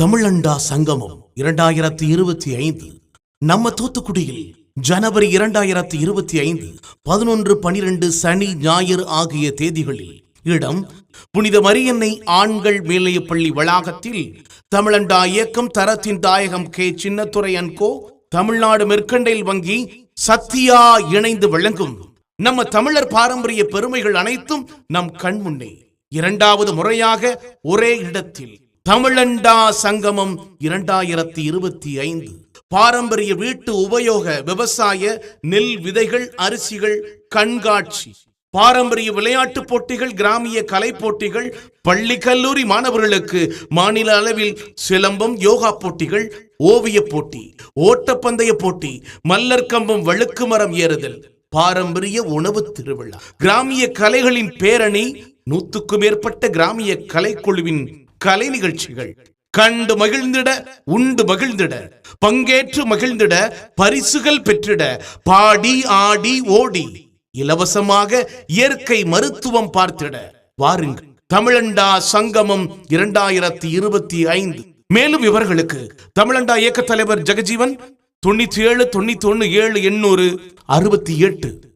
தமிழண்டா சங்கமம் இரண்டாயிரத்தி இருபத்தி ஐந்து. நம்ம தூத்துக்குடியில் ஜனவரி இரண்டாயிரத்தி இருபத்தி ஐந்து பதினொன்று பனிரெண்டு சனி ஞாயிறு ஆகிய தேதிகளில் இடம் புனித மரியன்னை ஆண்கள் மேல்நிலைப்பள்ளி வளாகத்தில் தமிழண்டா இயக்கம் தரத்தின் தாயகம் K. Chinnathurai and co Tamil Nadu mercantile வங்கி சத்தியா இணைந்து வழங்கும் நம்ம தமிழர் பாரம்பரிய பெருமைகள் அனைத்தும் நம் கண்முன்னே. இரண்டாவது முறையாக ஒரே இடத்தில் தமிழண்டா சங்கமம் இரண்டாயிரத்தி இருபத்தி ஐந்து. பாரம்பரிய வீட்டு உபயோக விவசாய நெல் விதைகள் அரிசிகள் கண்காட்சி. பாரம்பரிய விளையாட்டு போட்டிகள் கிராமிய கலை போட்டிகள் பள்ளி கல்லூரி மாணவர்களுக்கு மாநில அளவில் சிலம்பம் யோகா போட்டிகள் ஓவியப் போட்டி ஓட்டப்பந்தய போட்டி மல்லர் கம்பம் வழுக்கு மரம் ஏறுதல் பாரம்பரிய உணவு திருவிழா. கிராமிய கலைகளின் பேரணி நூத்துக்கும் மேற்பட்ட கிராமிய கலைக்குழுவின் கலை நிகழ்ச்சிகள். கண்டு மகிழ்ந்திட உண்டு மகிழ்ந்திட பங்கேற்று மகிழ்ந்திட பரிசுகள் பெற்றிட பாடி ஆடி ஓடி இலவசமாக இயற்கை மருத்துவம் பார்த்திட. வாருங்கள். தமிழண்டா சங்கமம் இரண்டாயிரத்தி இருபத்தி ஐந்து. மேலும் இவர்களுக்கு தமிழண்டா இயக்க தலைவர் ஜெகஜீவன் தொண்ணூத்தி ஏழு தொண்ணூத்தி ஒன்னு ஏழு எண்ணூறு அறுபத்தி எட்டு.